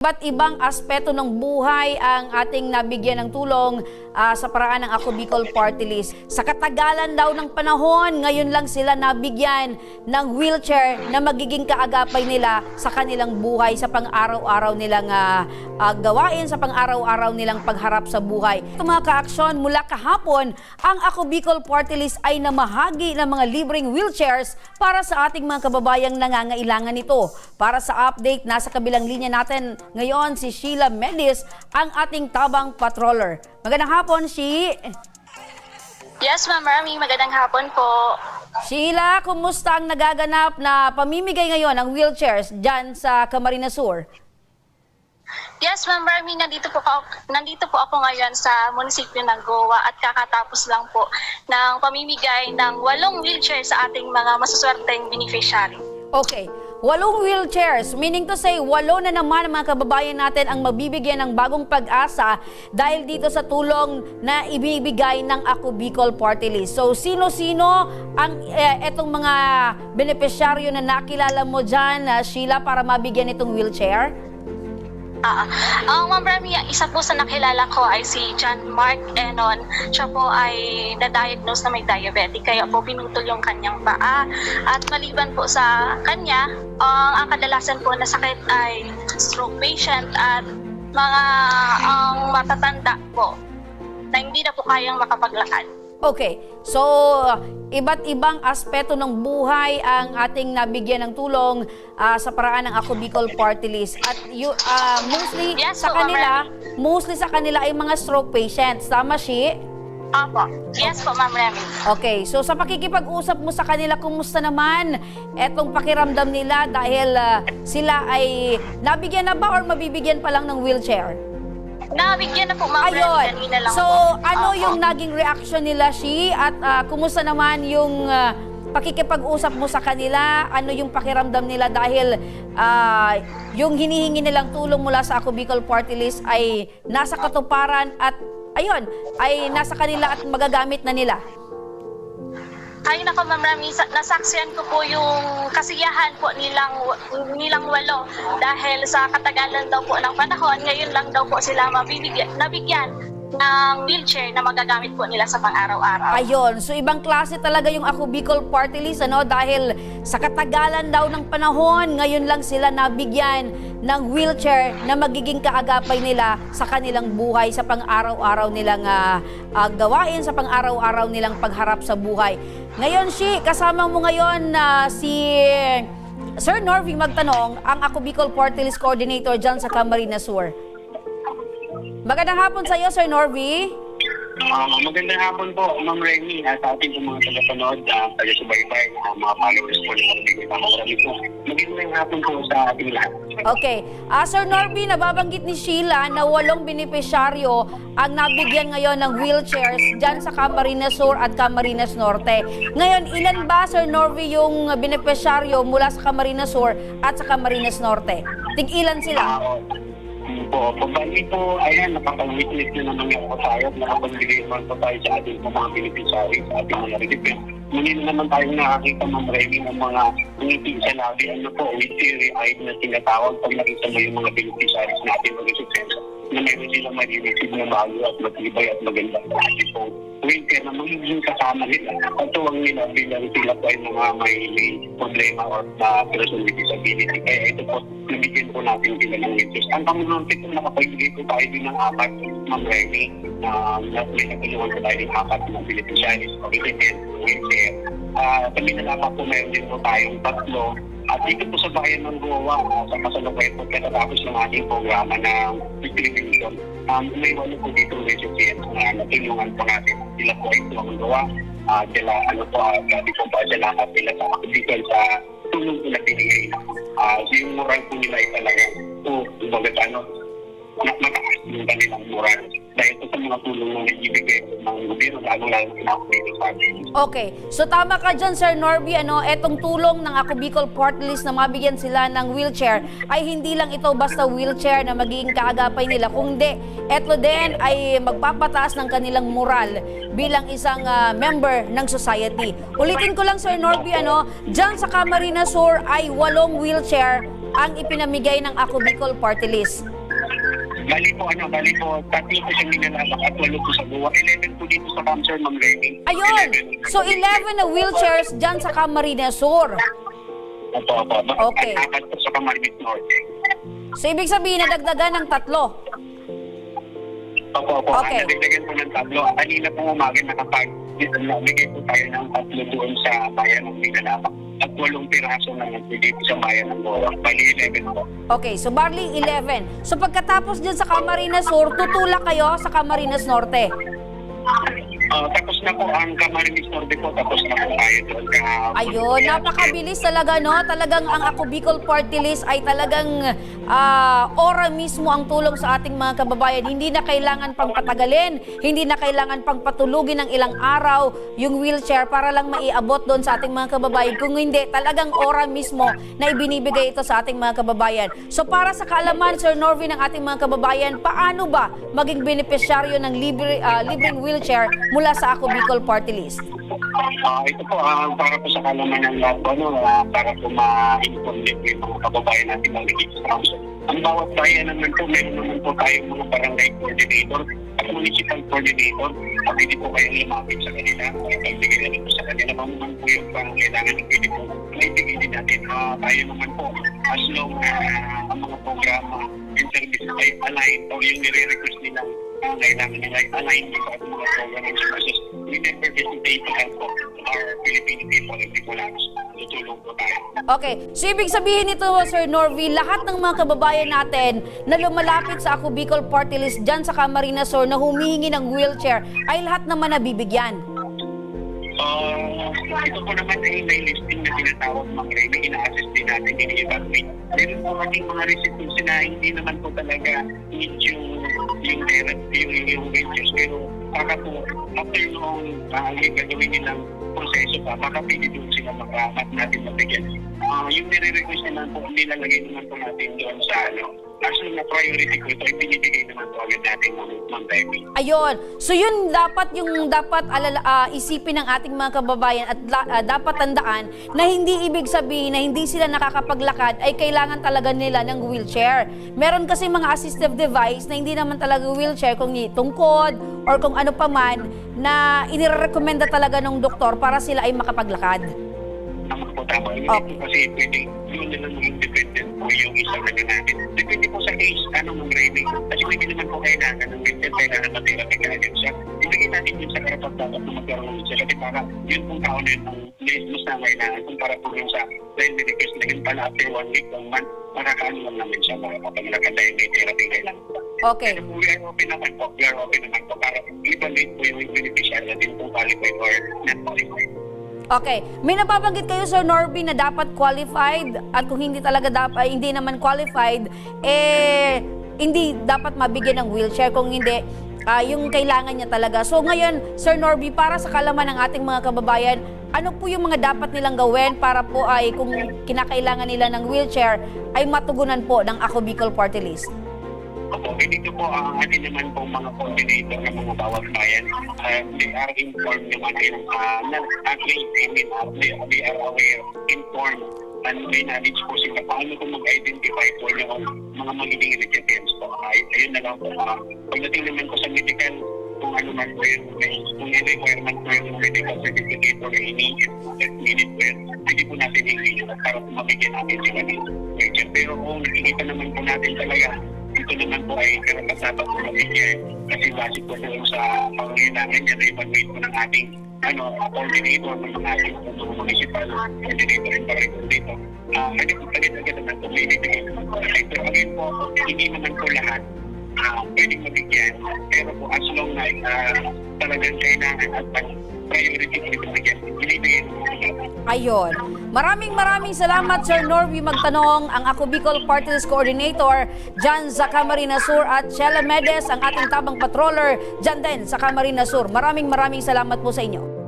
Iba't ibang aspeto ng buhay ang ating nabigyan ng tulong ah, sa paraan ng Ako Bicol Party List. Sa katagalan daw ng panahon, ngayon lang sila nabigyan ng wheelchair na magiging kaagapay nila sa kanilang buhay, sa pang-araw-araw nilang ah, ah, gawain, sa pang-araw-araw nilang pagharap sa buhay. Ito mga kaaksyon, mula kahapon, ang Ako Bicol Party List ay namahagi ng mga libreng wheelchairs para sa ating mga kababayang nangangailangan nito. Para sa update, nasa kabilang linya natin ngayon si Sheila Medis, ang ating tabang patroller. Magandang hapon, Shi. Yes, ma'am. Maraming magandang hapon po. Sheila, kumusta ang nagaganap na pamimigay ngayon ng wheelchairs dyan sa Camarines Sur? Yes, ma'am. Maraming nandito po, ako, nandito po ako ngayon sa munisipyo ng Goa at kakatapos lang po ng pamimigay ng walong wheelchair sa ating mga masuswerteng beneficiary. Okay. Walong wheelchairs, meaning to say, walo na naman mga kababayan natin ang mabibigyan ng bagong pag-asa dahil dito sa tulong na ibibigay ng Ako Bicol Party List. So, sino-sino ang eh, etong mga benepisyaryo na nakilala mo dyan, ah, Sheila, para mabigyan itong wheelchair? Ah, ang Ma'am isa po sa nakilala ko ay si John Mark Enon. Siya po ay na-diagnose na may diabetic, kaya po pinutol yung kanyang paa. At maliban po sa kanya, ang ang kadalasan po na sakit ay stroke patient at mga ang matatanda po na hindi na po kayang makapaglakad. Okay, so iba't ibang aspeto ng buhay ang ating nabigyan ng tulong ah, sa paraan ng Ako Bicol Party List. At you, ah, mostly Yes sa Ma'am kanila, mostly sa kanila ay mga stroke patients. Tama, Shi? Apo. Yes po, Ma'am Remy. Okay, so sa pakikipag-usap mo sa kanila, kumusta naman etong pakiramdam nila dahil ah, sila ay nabigyan na ba or mabibigyan pa lang ng wheelchair? Nabigyan na po, Ma'am Remy. Ayun. Kanina lang So, po. ano Opo. yung naging reaction nila, Shi? At ah, kumusta naman yung ah, pakikipag-usap mo sa kanila? Ano yung pakiramdam nila dahil ah, yung hinihingi nilang tulong mula sa Ako Bicol Party List ay nasa katuparan at ayun, ay nasa kanila at magagamit na nila? Ay nako Ma'am Rami, sa- nasaksiyan ko po yung kasiyahan po nilang nilang walo dahil sa katagalan daw po ng panahon, ngayon lang daw po sila mabibigyan, nabigyan ng wheelchair na magagamit po nila sa pang-araw-araw. Ayun, so ibang klase talaga yung Ako Bicol Party List, ano? Dahil sa katagalan daw ng panahon, ngayon lang sila nabigyan ng wheelchair na magiging kaagapay nila sa kanilang buhay, sa pang-araw-araw nilang ah, ah, gawain, sa pang-araw-araw nilang pagharap sa buhay. Ngayon, Shi, kasama mo ngayon na si Sir Norving magtanong, ang Ako Bicol Party List Coordinator dyan sa Camarines Sur. Magandang hapon sa iyo, Sir Norvy. Ah, magandang hapon po, Ma'am Remy, at sa ating mga tagapanood, uh, taga-subaybay, uh, mga followers po ng Pagpigil na marami po. Magandang hapon po sa ating lahat. Okay. Ah, Sir Norby, nababanggit ni Sheila na walong benepisyaryo ang nabigyan ngayon ng wheelchairs dyan sa Camarines Sur at Camarines Norte. Ngayon, ilan ba, Sir Norby, yung benepisyaryo mula sa Camarines Sur at sa Camarines Norte? Tig ilan sila? Ah, po, pabali po, ayan, nakapag-witness na naman ako tayo, at nakapagbigay naman po tayo sa ating mga beneficiary, sa ating mga recipient. Muli na naman tayong nakakita, Ma'am Remy, ng mga ngiti sa labi, ano po, with teary-eyed na tinatawag. Pag nakita mo yung mga beneficiaries natin mga recipient na meron silang marireceive na bago at matibay at maganda na ating po winter na magiging kasama nila. Pagtuwang nila bilang sila po ay mga may, may problema or na person with disability. Kaya ito po, nabigyan po natin sila ng wheelchairs. Ang kamununti po nakapagbigay po tayo din ng apat, Ma'am Remy, na na may natulungan po tayo ng apat na beneficiaries o recipient Ah, kami na lamang po meron din po tayong tatlo at dito po sa bayan ng Goa, uh, sa kasalukuyan po, katatapos ng ating programa ng distribution, um, may walo po dito recipients na natulungan po natin. Sila po ay tuwang gawa. Uh, sila, ano po, uh, grabe po pa salamat nila sa aktibigan sa tulong po na binigay. Uh, yung moral po nila ay talagang po, kumbaga ano, na mataas yung kanilang moral. Dahil po sa mga tulong na nagbibigay Okay. So tama ka dyan, Sir Norby. Ano, etong tulong ng Ako Bicol Party List na mabigyan sila ng wheelchair ay hindi lang ito basta wheelchair na magiging kaagapay nila. Kung di, eto din ay magpapataas ng kanilang moral bilang isang ah, member ng society. Ulitin ko lang, Sir Norby, ano, dyan sa Camarines Sur ay walong wheelchair ang ipinamigay ng Ako Bicol Party List? Bali po, ano, bali po, tatlo po sa Minalabak at walo po sa Buwa. 11 po dito sa Camp Sir, Ma'am Remy. Ayun! 11. So 11 na wheelchairs dyan sa Camarines Sur. Opo, opo. Okay. At apat po sa Camarines Norte. So ibig sabihin, nadagdagan ng tatlo. Opo, opo. Okay. Nadagdagan po ng tatlo. Kanina po umaga nakapag nabigay po tayo ng tatlo doon sa bayan ng Minalabak. At walong piraso na po dito sa bayan ng Buwa. Bali 11 po. Okay, so barley 11. So pagkatapos dyan sa Camarines Sur, tutulak kayo sa Camarines Norte. Ah, tapos na po ang Camarines Norte po. Tapos na po tayo doon. Ka- Ayun, napakabilis talaga, no? Talagang ang Ako Bicol Party List ay talagang ah, ora mismo ang tulong sa ating mga kababayan. Hindi na kailangan pang patagalin, hindi na kailangan pang patulugin ng ilang araw yung wheelchair para lang maiabot doon sa ating mga kababayan. Kung hindi, talagang ora mismo na ibinibigay ito sa ating mga kababayan. So para sa kaalaman, Sir Norvin, ng ating mga kababayan, paano ba maging benepisyaryo ng libre, ah, libreng wheelchair mula sa Ako Bicol Party List? Ah, ito po, ah, para po sa kalaman ng lahat po, no, ah, para po ma-inform din po yung mga kababayan natin ng Ligit Council. Ang bawat bayan naman po, meron naman po tayong mga barangay coordinator at municipal coordinator. At hindi po kayong lumapit sa kanila. Pagbigay na rin po sa kanila kung naman po yung pangangailangan ng pwede po maibigay din natin. Ah, tayo naman po, as long na ang mga programa and service ay aligned o yung nire-request nila ang kailangan nila ay aligned with sa mga program and services. We never hesitate to help our Filipino people and tayo. Okay, so ibig sabihin nito, Sir Norvi, lahat ng mga kababayan natin na lumalapit sa Ako Bicol Party List dyan sa Camarines Sur na humihingi ng wheelchair ay lahat naman nabibigyan. Uh, ito po naman ay may listing na tinatawag mga Remy, ina-assist din natin, ini-evaluate. Meron po kaming mga recipients na hindi naman po talaga need yung therapy, yung, yung wheelchairs. Pero baka po, after noong uh, yung gagawin nilang proseso pa, pwede doon sila makamat natin mabigyan. Uh, yung nire-request naman po, nilalagay naman po natin doon sa ano, long na priority ko ito, ay binibigay naman po agad natin Ma'am Remy. Ayun. So yun dapat yung dapat alala, ah, isipin ng ating mga kababayan at la- ah, dapat tandaan na hindi ibig sabihin na hindi sila nakakapaglakad ay kailangan talaga nila ng wheelchair. Meron kasi mga assistive device na hindi naman talaga wheelchair kung ni tungkod or kung ano pa man na inirekomenda talaga ng doktor para sila ay makapaglakad. Tama po, tama. Hindi Okay. po kasi pwede yun na lang maging dependent po yung isang ano natin. Depende po sa case, ano mong rating. Kasi hindi naman po kailangan ng mental, kailangan matherapy ka agad siya. Ibigay natin yun sa karapat dapat na magkaroon siya. Kasi para yun pong tao na yun ang mas na kailangan. Kung para po yung sa dahil may request na yun pala after one week, one month, makakaano lang namin siya para kapaglakad dahil may therapy kailangan. Okay. Pero we are open naman po, we are open naman po para evaluate po yung beneficiary natin kung qualified or not qualified. Okay. May nababanggit kayo, Sir Norby, na dapat qualified at kung hindi talaga dapat, hindi naman qualified, eh, hindi dapat mabigyan ng wheelchair. Kung hindi, ah, yung kailangan niya talaga. So ngayon, Sir Norby, para sa kalaman ng ating mga kababayan, ano po yung mga dapat nilang gawin para po ay kung kinakailangan nila ng wheelchair, ay matugunan po ng Ako Bicol Party List? Opo, dito po ang atin naman po mga coordinator ng mga bawat bayan. Uh, they are informed naman in uh, not actually, I mean, uh, they, they are aware, informed, and may knowledge po sila paano po mag-identify po yung mga magiging recipients po. Ay, ayun na lang po. Uh, pagdating naman po sa medical, kung ano man po yun, kung yung requirement po yung medical certificate or any minute po yun, pwede po natin i para mabigyan natin sila wheelchair. Pero kung nakikita naman po natin talaga, ito naman po ay karapat dapat po mabigyan kasi base po doon sa pangangailangan niya na evaluate po ng ating ano, coordinator ng ating mga municipal coordinator and director dito. Uh, agad agad agad naman po may bibigay naman po. Again po, hindi naman po lahat uh, pwedeng mabigyan. Pero po as long na uh, talagang kailangan at pag Ayun. Maraming maraming salamat Sir Norby Magtanong, ang Ako Bicol Party Coordinator dyan sa Camarines Sur at Shella Medes, ang ating tabang patroller dyan din sa Camarines Sur. Maraming maraming salamat po sa inyo.